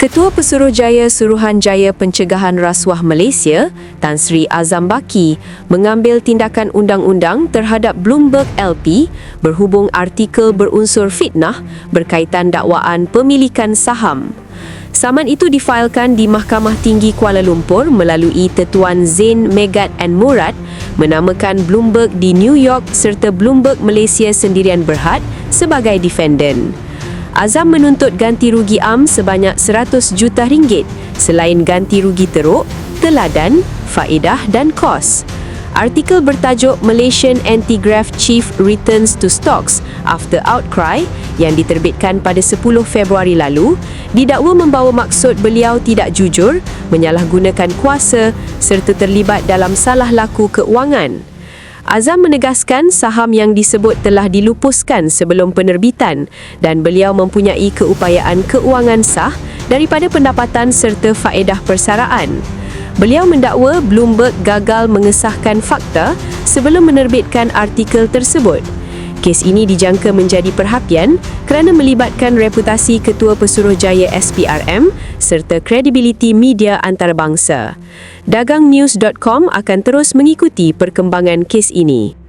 Ketua Pesuruhjaya Suruhanjaya Pencegahan Rasuah Malaysia, Tan Sri Azam Baki, mengambil tindakan undang-undang terhadap Bloomberg LP berhubung artikel berunsur fitnah berkaitan dakwaan pemilikan saham. Saman itu difailkan di Mahkamah Tinggi Kuala Lumpur melalui Tetuan Zain Megat and Murad menamakan Bloomberg di New York serta Bloomberg Malaysia Sendirian Berhad sebagai defendant. Azam menuntut ganti rugi am sebanyak 100 juta ringgit selain ganti rugi teruk, teladan, faedah dan kos. Artikel bertajuk Malaysian Anti-Graft Chief Returns to Stocks After Outcry yang diterbitkan pada 10 Februari lalu didakwa membawa maksud beliau tidak jujur, menyalahgunakan kuasa serta terlibat dalam salah laku keuangan. Azam menegaskan saham yang disebut telah dilupuskan sebelum penerbitan dan beliau mempunyai keupayaan keuangan sah daripada pendapatan serta faedah persaraan. Beliau mendakwa Bloomberg gagal mengesahkan fakta sebelum menerbitkan artikel tersebut. Kes ini dijangka menjadi perhatian kerana melibatkan reputasi Ketua Pesuruhjaya SPRM serta kredibiliti media antarabangsa. Dagangnews.com akan terus mengikuti perkembangan kes ini.